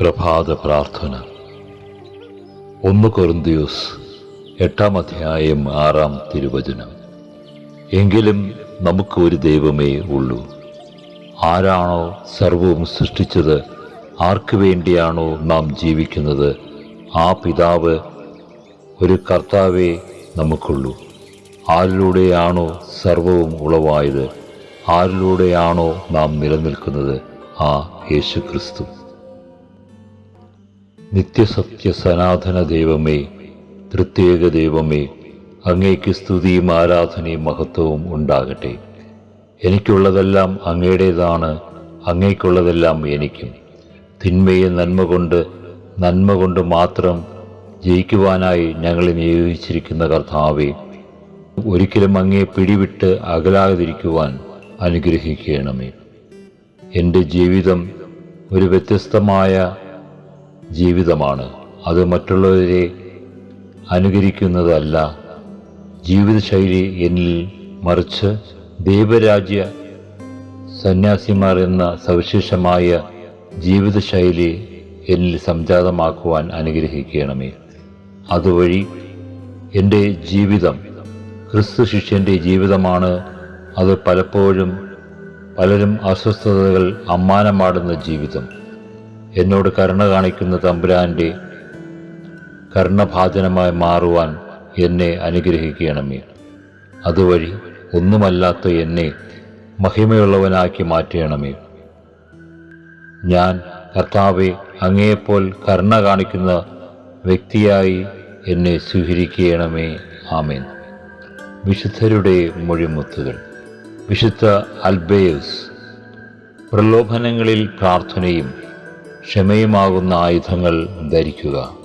പ്രഭാത പ്രാർത്ഥന. ഒന്ന് കൊറിന്തിയൂസ് എട്ടാം അധ്യായം ആറാം തിരുവചനം. എങ്കിലും നമുക്ക് ഒരു ദൈവമേ ഉള്ളൂ. ആരാണോ സർവവും സൃഷ്ടിച്ചത് ആർക്കു വേണ്ടിയാണോ നാം ജീവിക്കുന്നത് ആ പിതാവ് ഒരു കർത്താവേ നമുക്കുള്ളൂ. ആരിലൂടെയാണോ സർവവും ഉളവായത് ആരിലൂടെയാണോ നാം നിലനിൽക്കുന്നത് ആ യേശു ക്രിസ്തു നിത്യസത്യ സനാതന ദൈവമേ പ്രത്യേക ദൈവമേ അങ്ങേക്ക് സ്തുതിയും ആരാധനയും മഹത്വവും ഉണ്ടാകട്ടെ. എനിക്കുള്ളതെല്ലാം അങ്ങയുടേതാണ് അങ്ങേക്കുള്ളതെല്ലാം എനിക്കും. തിന്മയെ നന്മ കൊണ്ട് നന്മ കൊണ്ട് മാത്രം ജയിക്കുവാനായി ഞങ്ങളെ നിയോഗിച്ചിരിക്കുന്ന കർത്താവെ ഒരിക്കലും അങ്ങേ പിടിവിട്ട് അകലാതിരിക്കുവാൻ അനുഗ്രഹിക്കണമേ. എന്റെ ജീവിതം ഒരു വ്യത്യസ്തമായ ജീവിതമാണ്. അത് മറ്റുള്ളവരെ അനുകരിക്കുന്നതല്ല. ജീവിതശൈലി എന്നിൽ മറിച്ച് ദൈവരാജ്യ സന്യാസിമാർ എന്ന സവിശേഷമായ ജീവിതശൈലി എന്നിൽ സംജാതമാക്കുവാൻ അനുഗ്രഹിക്കണമേ. അതുവഴി എന്റെ ജീവിതം ക്രിസ്തു ശിഷ്യന്റെ ജീവിതമാണ്. അത് പലപ്പോഴും പലരും അസ്വസ്ഥതകൾ അമ്മാനമാടുന്ന ജീവിതം. എന്നോട് കരുണ കാണിക്കുന്ന തമ്പുരാന്റെ കർണഭാചനമായി മാറുവാൻ എന്നെ അനുഗ്രഹിക്കണമേ. അതുവഴി ഒന്നുമല്ലാത്ത എന്നെ മഹിമയുള്ളവനാക്കി മാറ്റണമേ. ഞാൻ കർത്താവെ അങ്ങേപ്പോൽ കരുണ കാണിക്കുന്ന വ്യക്തിയായി എന്നെ സ്വീകരിക്കണമേ. ആമേൻ. വിശുദ്ധരുടെ മൊഴിമുത്തുകൾ. വിശുദ്ധ അൽബേയസ്. പ്രലോഭനങ്ങളിൽ പ്രാർത്ഥനയും ക്ഷമയുമാകുന്ന ആയുധങ്ങൾ ധരിക്കുക.